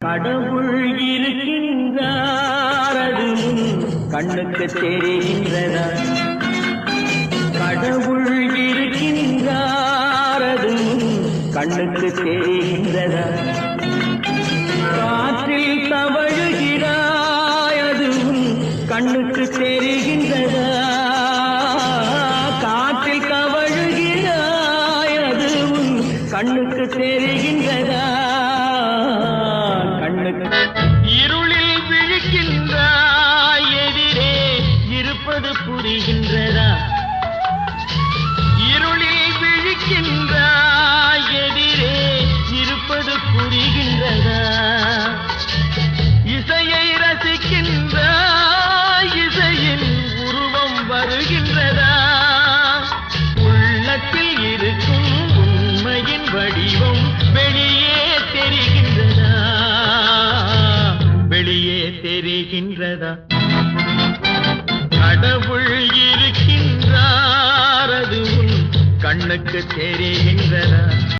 கடவுள் இருக்கின்றார் அது கண்ணுக்கு தெரிகின்றதா? கடவுள் இருக்கின்றார் அது கண்ணுக்கு தெரிகின்றதா? காற்றில் தவழுகிறாய் அது கண்ணுக்கு தெரிகின்றதா? காற்றில் தவழுகிறாய் அது கண்ணுக்கு தெரிகின்றதா? இருளில் எதிரே இருப்பது புரிகின்றதா? இருளில் விழிக்கின்றாய் எதிரே இருப்பது புரிகின்றதா? இசையை ரசிக்கின்றாய் இசையின் உருவம் வருகின்றதா? உள்ளத்தில் இருக்கும் உண்மையின் வடிவம் வெளியே தெரிகின்றதா கடவுள் இருக்கின்றார் அது உன் கண்ணுக்கு தெரிகின்றதா?